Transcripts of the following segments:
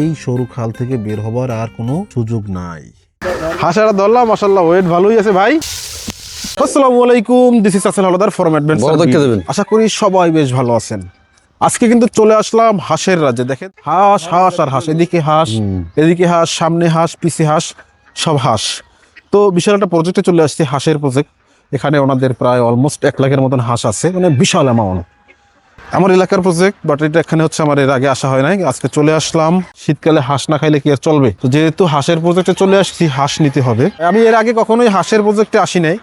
এই সরু খাল থেকে বের হবার আর কোনো সুযোগ নাই। হাসারা দল্লা মাসাল্লাহ ওয়েট ভালোই আছে ভাই। আসসালামু আলাইকুম দিস ইজ আসল হলদার ফরম বড় দেখতে দেবেন। আশা করি সবাই বেশ ভালো আছেন। আজকে কিন্তু চলে আসলাম হাঁসের রাজ্যে দেখেন। হাঁস হাঁস আর হাঁস এদিকে হাঁস এদিকে হাঁস সামনে হাঁস পিছে হাঁস সব হাঁস। তো বিশাল একটা প্রজেক্টে চলে আসছে হাঁসের প্রজেক্ট এখানে ওনাদের প্রায় অলমোস্ট এক লাখের মতন হাঁস আছে মানে বিশাল অ্যামাউন্ট আমার এলাকার প্রজেক্ট বাট এটা এখানে হচ্ছে আমার এর আগে আসা হয় নাই। আজকে চলে আসলাম। শীতকালে হাঁস না খাইলে কি আর চলবে? তো যেহেতু হাঁসের প্রজেক্টে চলে আসছি, হাঁস নিতে হবে। আমি এর আগে কখনোই হাঁসের প্রজেক্টে আসি নাই।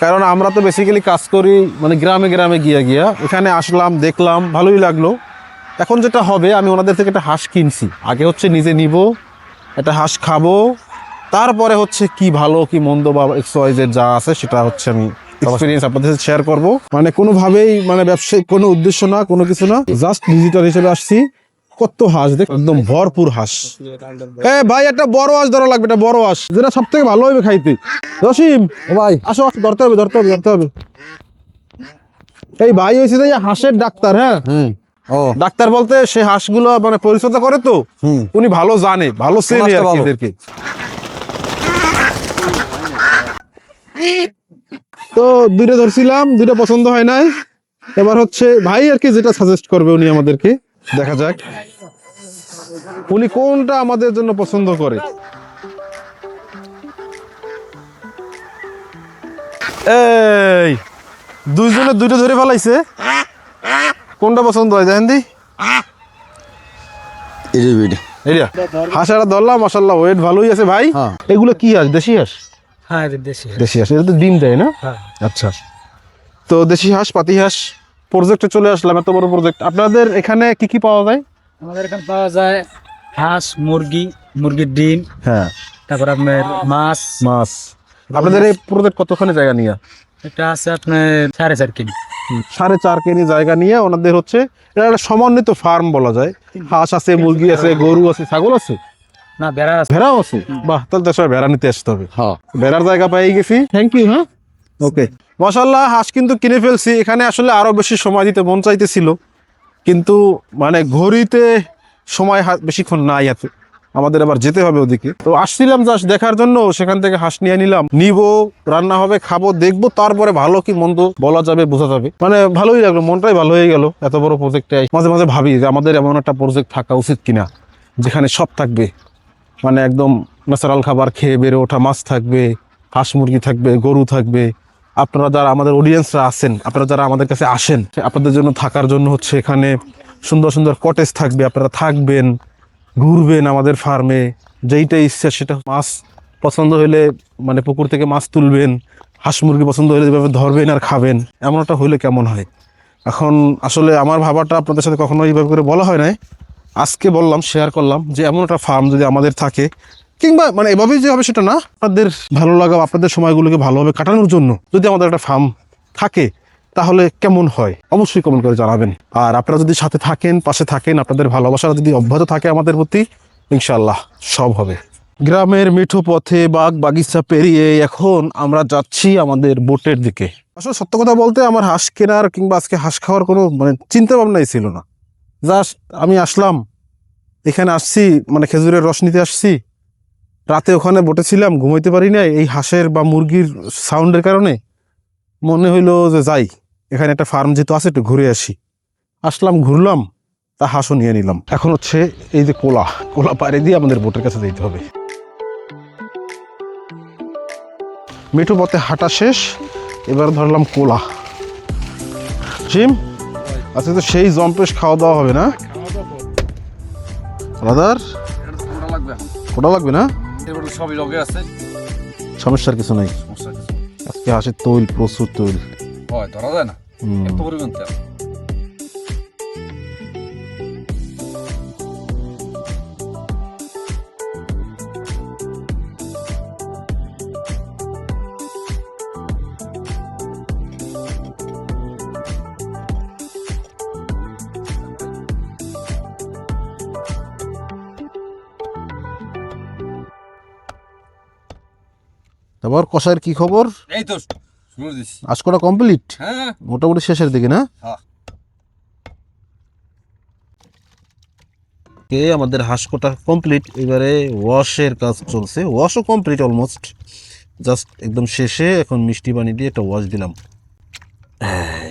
কারণ আমরা তো বেসিক্যালি কাজ করি মানে গ্রামে গ্রামে গিয়া গিয়া। এখানে আসলাম, দেখলাম, ভালোই লাগল। এখন যেটা হবে, আমি ওনাদের থেকে একটা হাঁস কিনছি। আগে হচ্ছে নিজে নিব, একটা হাঁস খাব। তারপরে হচ্ছে কি ভালো, কি মন্দ বা এক্স যা আছে, সেটা হচ্ছে আমি এক্সপিরিয়েন্স আপনাদের সাথে শেয়ার করব। মানে কোনোভাবেই মানে ব্যবসায়িক কোনো উদ্দেশ্য না কোনো কিছু না। জাস্ট ভিজিটর হিসেবে আসছি। কত হাঁস দেখ একদম ভরপুর হাঁস। এ ভাই একটা বড় হাঁস ধরা লাগবে একটা বড় হাঁস। যেটা সব থেকে ভালো হবে খাইতে। রসিম ভাই। আসো আসো ধরতে হবে ধরতে হবে ধরতে হবে। এই ভাই হয়েছে যে হাঁসের ডাক্তার হ্যাঁ? ও। ডাক্তার বলতে সে হাঁসগুলো মানে পরিচর্যা করে তো। উনি ভালো জানে ভালো চেনে আর কি এদেরকে। তো দুইটা ধরছিলাম দুইটা পছন্দ হয় নাই। এবার হচ্ছে ভাই আর কি যেটা সাজেস্ট করবে উনি আমাদেরকে দেখা যাক। উনি কোনটা আমাদের জন্য পছন্দ করে। এই দুইজনে দুইটা ধরে ফেলাইছে। কোনটা পছন্দ হয় দেখেন দি? ভিডিও ধরলাম মাসাল্লাহ ওয়েট ভালোই আছে ভাই। হ্যাঁ। এগুলো কি হাঁস দেশি হাঁস? হ্যাঁ দেশি দেশি হাঁস। এটা তো ডিম দেয় না? হ্যাঁ। আচ্ছা। তো দেশি হাঁস পাতি হাঁস প্রজেক্টে চলে আসলাম এত বড় প্রজেক্ট আপনাদের এখানে কি কি পাওয়া যায়? আমাদের এখানে পাওয়া যায় হাঁস মুরগি মুরগির ডিম হ্যাঁ। তারপর আপনার মাছ। মাছ। আপনাদের এই প্রজেক্ট কতখানি জায়গা নিয়ে? এটা আছে আপনার সাড়ে চার কেজি। সাড়ে চার কেজি জায়গা নিয়ে ওনাদের হচ্ছে এটা একটা সমন্বিত ফার্ম বলা যায়। হাঁস আছে মুরগি আছে গরু আছে ছাগল আছে? না বেড়া আছে। ভেড়াও আছে? বাহ তাহলে তো সবাই ভেড়া নিতে আসতে হবে। হ্যাঁ। বেড়ার জায়গা পেয়ে গেছি। থ্যাংক ইউ হ্যাঁ। ওকে মশাল্লাহ হাঁস কিন্তু কিনে ফেলছি। এখানে আসলে আরও বেশি সময় দিতে মন চাইতেছিল। কিন্তু মানে ঘড়িতে সময় বেশিক্ষণ নাই এত। আমাদের আবার যেতে হবে ওদিকে। তো আসছিলাম জাস্ট দেখার জন্য। সেখান থেকে হাঁস নিয়ে নিলাম। নিব রান্না হবে খাব দেখব তারপরে ভালো কি মন্দ বলা যাবে বোঝা যাবে। মানে ভালোই লাগল মনটাই ভালো হয়ে গেল। এত বড় প্রজেক্টে মাঝে মাঝে ভাবি যে আমাদের এমন একটা প্রজেক্ট থাকা উচিত কিনা যেখানে সব থাকবে। মানে একদম ন্যাচারাল খাবার খেয়ে বেড়ে ওঠা মাছ থাকবে, হাঁস মুরগি থাকবে, গরু থাকবে। আপনারা যারা আমাদের অডিয়েন্সরা আছেন, আপনারা যারা আমাদের কাছে আসেন, আপনাদের জন্য থাকার জন্য হচ্ছে এখানে সুন্দর সুন্দর কটেজ থাকবে। আপনারা থাকবেন, ঘুরবেন আমাদের ফার্মে যেইটা ইচ্ছা সেটা মাছ পছন্দ হলে মানে পুকুর থেকে মাছ তুলবেন, হাঁস মুরগি পছন্দ হলে যেভাবে ধরবেন আর খাবেন এমন একটা হইলে কেমন হয়? এখন আসলে আমার ভাবাটা আপনাদের সাথে কখনো এইভাবে করে বলা হয় নাই আজকে বললাম শেয়ার করলাম যে এমন একটা ফার্ম যদি আমাদের থাকে, কিংবা মানে এভাবেই যে হবে সেটা না, আপনাদের ভালো লাগা আপনাদের সময়গুলোকে ভালোভাবে কাটানোর জন্য যদি আমাদের একটা ফার্ম থাকে, তাহলে কেমন হয়? অবশ্যই কমেন্ট করে জানাবেন। আর আপনারা যদি সাথে থাকেন, পাশে থাকেন, আপনাদের ভালোবাসা যদি অব্যাহত থাকে আমাদের প্রতি ইনশাল্লাহ সব হবে। গ্রামের মিঠো পথে বাগ বাগিচা পেরিয়ে এখন আমরা যাচ্ছি আমাদের বোটের দিকে। আসলে সত্য কথা বলতে আমার হাঁস কেনার কিংবা আজকে হাঁস খাওয়ার কোনো মানে চিন্তা ভাবনাই ছিল না। জাস্ট আমি আসলাম। এখানে আসছি মানে খেজুরের রস নিতে আসছি। রাতে ওখানে বসেছিলাম ঘুমাইতে পারি না এই হাঁসের বা মুরগির সাউন্ডের কারণে মনে হইল যে যাই, এখানে একটা ফার্ম যেহেতু আছে, একটু ঘুরে আসি। আসলাম, ঘুরলাম, তা হাঁসও নিয়ে নিলাম। এখন হচ্ছে এই যে কোলা কোলা পাড়ে দিয়ে আমাদের বোটের কাছে যেতে হবে। মিঠু পথে হাঁটা শেষ, এবার ধরলাম কোলা। জিম? আজকে তো সেই জম্পেশ খাওয়া দাওয়া হবে না? রাদার ওটা লাগবে না? সবই লগে আছে সমস্যার কিছু নাই। আজকে আসে তৈল প্রচুর তৈল। হয় ধরা যায় না। এত পরিমাণ তেল। তারপর কষায়ের কি খবর? এই তো আজকটা আজ করা কমপ্লিট হ্যাঁ। মোটামুটি শেষের দিকে না? হ্যাঁ। আমাদের হাঁস কোটা কমপ্লিট এবারে ওয়াশের কাজ চলছে। ওয়াশও কমপ্লিট অলমোস্ট জাস্ট একদম শেষে এখন মিষ্টি পানি দিয়ে একটা ওয়াশ দিলাম। এই,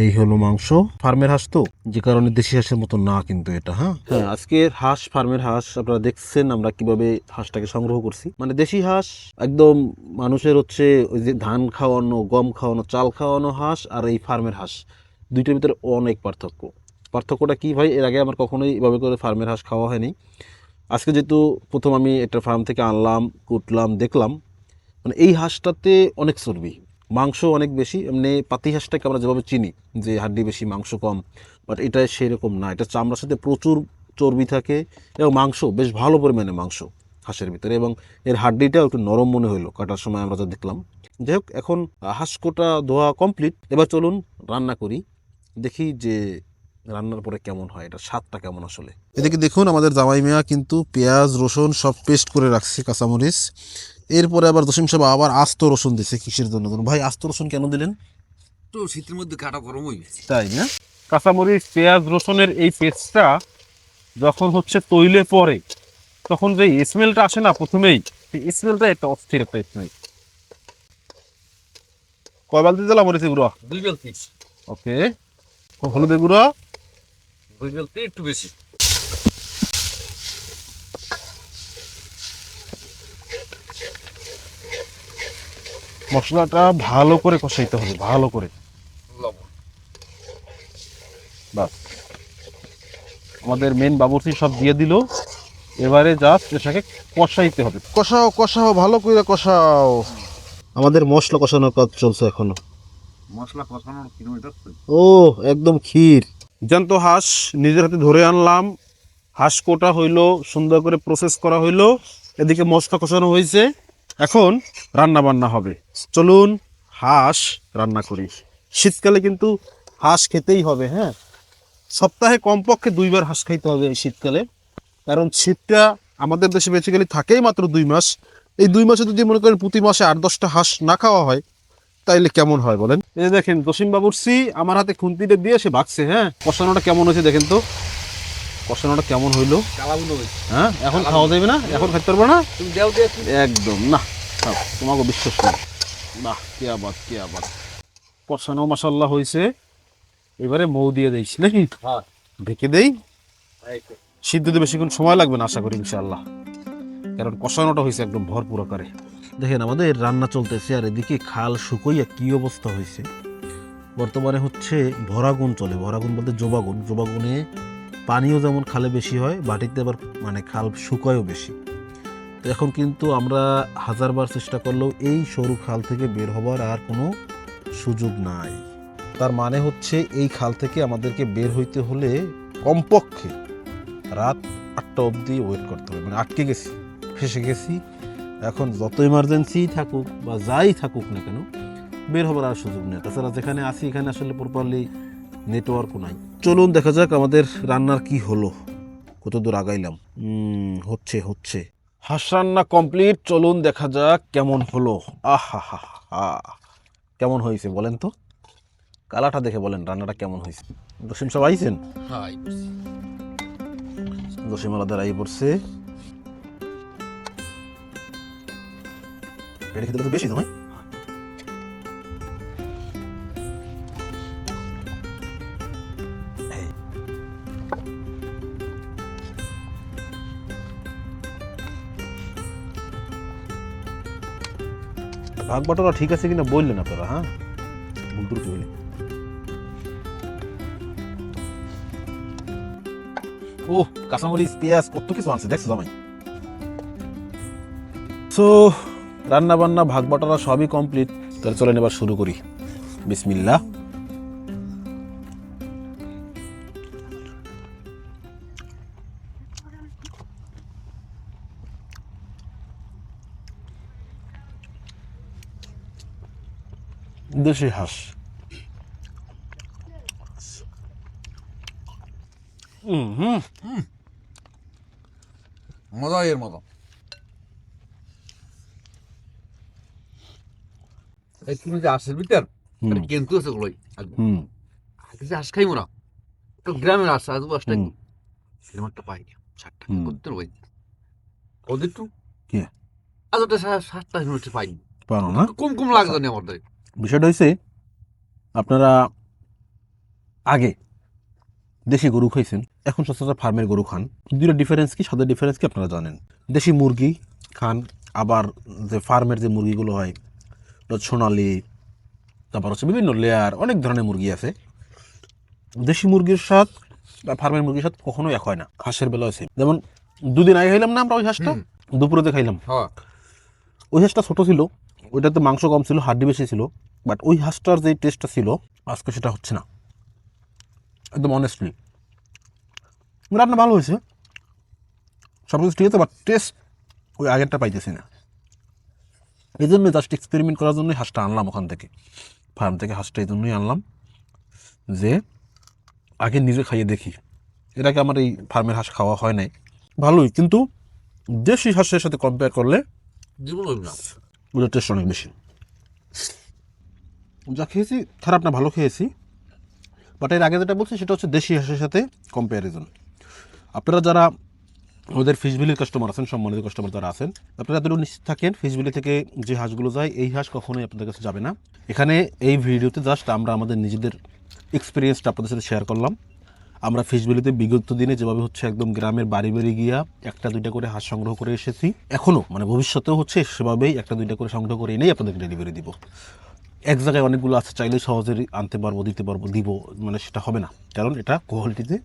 এই হলো মাংস। ফার্মের হাঁস তো, যে কারণে দেশি হাঁসের মতো না কিন্তু এটা হ্যাঁ? হ্যাঁ আজকের হাঁস, ফার্মের হাঁস, আপনারা দেখছেন আমরা কীভাবে হাঁসটাকে সংগ্রহ করছি। মানে দেশি হাঁস, একদম মানুষের হচ্ছে ওই যে ধান খাওয়ানো, গম খাওয়ানো, চাল খাওয়ানো হাঁস আর এই ফার্মের হাঁস। দুইটার ভিতরে অনেক পার্থক্য। পার্থক্যটা কি ভাই? এর আগে আমার কখনোই এভাবে করে ফার্মের হাঁস খাওয়া হয়নি। আজকে যেহেতু প্রথম আমি একটা ফার্ম থেকে আনলাম, কুটলাম, দেখলাম মানে এই হাঁসটাতে অনেক চর্বি। মাংস অনেক বেশি, এমনি পাতি হাঁসটাকে আমরা যেভাবে চিনি যে হাড্ডি বেশি, মাংস কম বাট এটা সেরকম না। এটা চামড়ার সাথে প্রচুর চর্বি থাকে এবং মাংস বেশ ভালো পরিমাণে মাংস হাঁসের ভিতরে এবং এর হাড্ডিটাও একটু নরম মনে হলো কাটার সময় আমরা যা দেখলাম। যাই হোক, এখন হাঁস কোটা ধোয়া কমপ্লিট এবার চলুন রান্না করি, দেখি যে রান্নার পরে কেমন হয় এটা স্বাদটা কেমন আসলে। এদিকে দেখুন, আমাদের জামাই মিয়া কিন্তু পেঁয়াজ, রসুন সব পেস্ট করে রাখছে কাঁচামরিচ। এরপরে আবার দশম সাহেব আবার আস্ত রসুন দিছে কিসের জন্য। ভাই আস্ত রসুন কেন দিলেন? তো শীতের মধ্যে কাটা গরম হয়ে গেছে। তাই না? কাঁচামরিচ পেঁয়াজ রসুনের এই পেস্টটা যখন হচ্ছে তৈলে পরে তখন যে স্মেলটা আসে না প্রথমেই সেই স্মেলটা একটা অস্থির একটা স্মেল কয় বালতি দিলাম মরিচি গুঁড়ো? দুই বেলতি। ওকে। হলুদের গুঁড়ো? দুই বেলতি একটু বেশি। মশলাটা ভালো করে কষাইতে হবে ভালো করে। লবণ বাস আমাদের মেন বাবুর্চি সব দিয়ে দিল। এবারে জাস্ট এটাকে কষাইতে হবে। কষাও কষাও ভালো করে কষাও। আমাদের মশলা কষানোর কাজ চলছে এখনও। মশলা কষানোর ও একদম ক্ষীর। জ্যান্ত হাঁস নিজের হাতে ধরে আনলাম। হাঁস কোটা হইল সুন্দর করে প্রসেস করা হইল। এদিকে মশলা কষানো হয়েছে। এখন রান্না বান্না হবে। চলুন হাঁস রান্না করি। শীতকালে কিন্তু হাঁস খেতেই হবে হ্যাঁ? সপ্তাহে কমপক্ষে দুইবার হাঁস খাইতে হবে এই শীতকালে। কারণ শীতটা আমাদের দেশে বেসিক্যালি থাকেই মাত্র দুই মাস। এই দুই মাসে যদি মনে করেন প্রতি মাসে আট, দশটা হাঁস না খাওয়া হয়, তাইলে কেমন হয় বলেন? এই দেখেন জসিম বাবুর সি আমার হাতে খুন্তিটা দিয়ে সে ভাগছে হ্যাঁ? কষানোটা কেমন হয়েছে দেখেন তো। কষানোটা কেমন হইল? হ্যাঁ এখন খাওয়া যাবে না? এখন খাইতে পারব না? একদম না তোমাকে বিশ্বাস নেই বাহ কে আবাদ কে আবাদ। কষানো মশাল্লা হয়েছে। এবারে মৌ দিয়ে দিস নাকি? হ্যাঁ। ঢেকে দেই। সিদ্ধতে বেশিক্ষণ সময় লাগবে না আশা করি ইনশাল্লাহ কারণ কষানোটা হয়েছে একদম ভরপুর আকারে। দেখেন আমাদের রান্না চলতেছে আর এদিকে খাল শুকোইয়া কি অবস্থা হয়েছে? বর্তমানে হচ্ছে ভরাগুন চলে। ভরাগুন বলতে জোবাগুন। জোবাগুনে পানিও যেমন খালে বেশি হয়, বাটিতে আবার মানে খাল শুকায়ও বেশি। তো এখন কিন্তু আমরা হাজারবার চেষ্টা করলেও এই সরু খাল থেকে বের হবার আর কোনো সুযোগ নাই। তার মানে হচ্ছে এই খাল থেকে আমাদেরকে বের হইতে হলে কমপক্ষে রাত আটটা অবধি ওয়েট করতে হবে। মানে আটকে গেছি, ফেসে গেছি। এখন যত ইমার্জেন্সি থাকুক বা যাই থাকুক না কেন, বের হবার আর সুযোগ নেই। তাছাড়া যেখানে আছি, এখানে আসলে প্রপারলি নেটওয়ার্কও নাই। চলুন দেখা যাক আমাদের রান্নার কি হলো। কত দূর আগাইলাম হচ্ছে হচ্ছে। হাঁস রান্না কমপ্লিট চলুন দেখা যাক কেমন হলো। আহা হা হা কেমন হয়েছে বলেন তো? কালাটা দেখে বলেন রান্নাটা কেমন হয়েছে? দশম সব আইছেন? হ্যাঁ। দশম আলাদা আই পড়ছে। এটা খেতে তো বেশি নয় ভাগ বাটোরা ঠিক আছে কিনা বললেন আপনারা হ্যাঁ? ভুল ত্রুটি হইলে ও কাঁচামরিচ, পেঁয়াজ, কত কিছু আছে দেখছ জামাই? সো রান্না বান্না ভাগ বাটোরা সবই কমপ্লিট তাহলে চলেন এবার শুরু করি। বিসমিল্লাহ। দেশি হাঁস। মজা এর মতো। তুমি যে আসের ভিতর। কিন্তু আছে গুলোই আগে। যে হাঁস খাইবো না তো গ্রামের হাঁস আজ বসটা। সেরকম একটা পাই না ষাটটা হুম। করতে ভাই ওদের? আজ ওটা পাইনি না? কম কম লাগতো না আমাদের। বিষয়টা হয়েছে আপনারা আগে দেশি গরু খাইছেন এখন সচরাচর ফার্মের গরু খান। দুটো ডিফারেন্স কি? স্বাদের ডিফারেন্স কি আপনারা জানেন? দেশি মুরগি খান আবার যে ফার্মের যে মুরগিগুলো হয় সোনালি তারপর হচ্ছে বিভিন্ন লেয়ার অনেক ধরনের মুরগি আছে। দেশি মুরগির স্বাদ বা ফার্মের মুরগির স্বাদ কখনো এক হয় না হাঁসের বেলা আছে যেমন দুদিন আগে খাইলাম না আমরা ওই হাঁসটা দুপুরেতে খাইলাম। হ্যাঁ। ওই হাঁসটা ছোট ছিল ওইটাতে মাংস কম ছিল, হাড্ডি বেশি ছিল বাট ওই হাঁসটার যে টেস্টটা ছিল, আজকে সেটা হচ্ছে না। একদম অনেস্টলি রান্না ভালো হয়েছে। সব কিছু ঠিক আছে বাট টেস্ট ওই আগেরটা পাইতেছি না। এই জন্য জাস্ট এক্সপেরিমেন্ট করার জন্যই হাঁসটা আনলাম ওখান থেকে। ফার্ম থেকে হাঁসটা এই জন্যই আনলাম যে, আগে নিজে খাইয়ে দেখি। আগে আমার এই ফার্মের হাঁস খাওয়া হয় নাই। ভালোই, কিন্তু দেশি হাঁসের সাথে কম্পেয়ার করলে ওদের টেস্ট অনেক বেশি যা খেয়েছি, খারাপ না, ভালো খেয়েছি। বাট এর আগে যেটা বলছি, সেটা হচ্ছে দেশি হাঁসের সাথে কম্প্যারিজন আপনারা যারা ওদের ফিশবিলির কাস্টমার আছেন, সম্মানিত কাস্টমার যারা আছেন, আপনারা এতটুকু নিশ্চিত থাকেন ফিশবিলি থেকে যে হাঁসগুলো যায়, এই হাঁস কখনোই আপনাদের কাছে যাবে না। এখানে এই ভিডিওতে জাস্ট আমরা আমাদের নিজেদের এক্সপিরিয়েন্সটা আপনাদের সাথে শেয়ার করলাম। আমরা ফিশবিলিতে বিগত দিনে যেভাবে হচ্ছে একদম গ্রামের বাড়ি বাড়ি গিয়া একটা দুইটা করে হাঁস সংগ্রহ করে এসেছি এখনও মানে ভবিষ্যতেও হচ্ছে সেভাবেই একটা দুইটা করে সংগ্রহ করে এনেই আপনাদেরকে ডেলিভারি দিব। এক জায়গায় অনেকগুলো আছে, চাইলে সহজেই আনতে পারব, দিতে পারব, দিব মানে সেটা হবে না। কারণ এটা কোয়ালিটিতে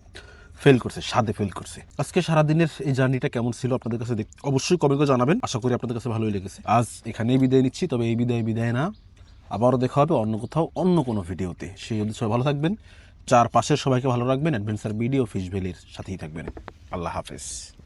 ফেল করছে, স্বাদে ফেল করছে। আজকে সারাদিনের এই জার্নিটা কেমন ছিল আপনাদের কাছে দেখ- অবশ্যই করে জানাবেন। আশা করি আপনাদের কাছে ভালোই লেগেছে। আজ এখানেই বিদায় নিচ্ছি, তবে এই বিদায় বিদায় না। আবারও দেখা হবে অন্য কোথাও, অন্য কোনো ভিডিওতে সেই অবধি সবাই ভালো থাকবেন। চার পাশের সবাইকে ভালো রাখবেন অ্যাডভেঞ্চার বিডিও ফিস ভ্যালির সাথেই থাকবেন। আল্লাহ হাফেজ।